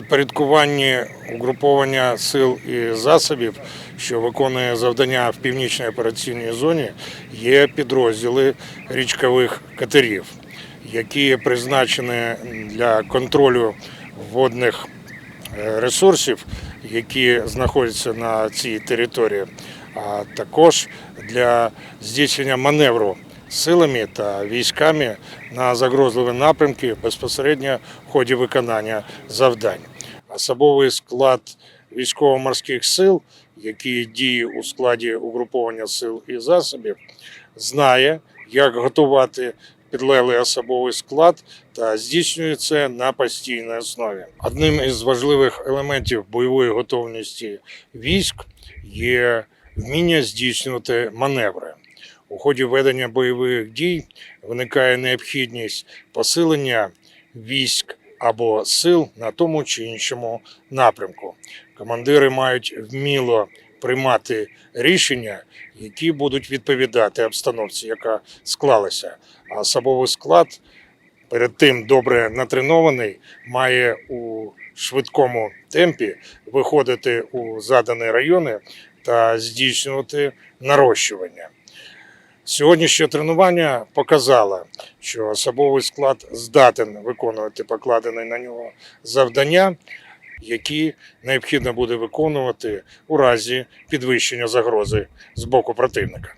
підпорядкуванні угруповання сил і засобів, що виконує завдання в північній операційній зоні, є підрозділи річкових катерів, які призначені для контролю водних е, ресурсів, які знаходяться на цій території, а також для здійснення маневру силами та військами на загрозливі напрямки безпосередньо в ході виконання завдань. Особовий склад військово-морських сил, який діє у складі угруповання сил і засобів, знає, як готувати підлеглий особовий склад та здійснює це на постійній основі. Одним із важливих елементів бойової готовності військ є вміння здійснювати маневри. У ході ведення бойових дій виникає необхідність посилення військ або сил на тому чи іншому напрямку. Командири мають вміло приймати рішення, які будуть відповідати обстановці, яка склалася. А особовий склад перед тим добре натренований, має у швидкому темпі виходити у задані райони та здійснювати нарощування. Сьогоднішнє тренування показало, що особовий склад здатен виконувати покладені на нього завдання, які необхідно буде виконувати у разі підвищення загрози з боку противника.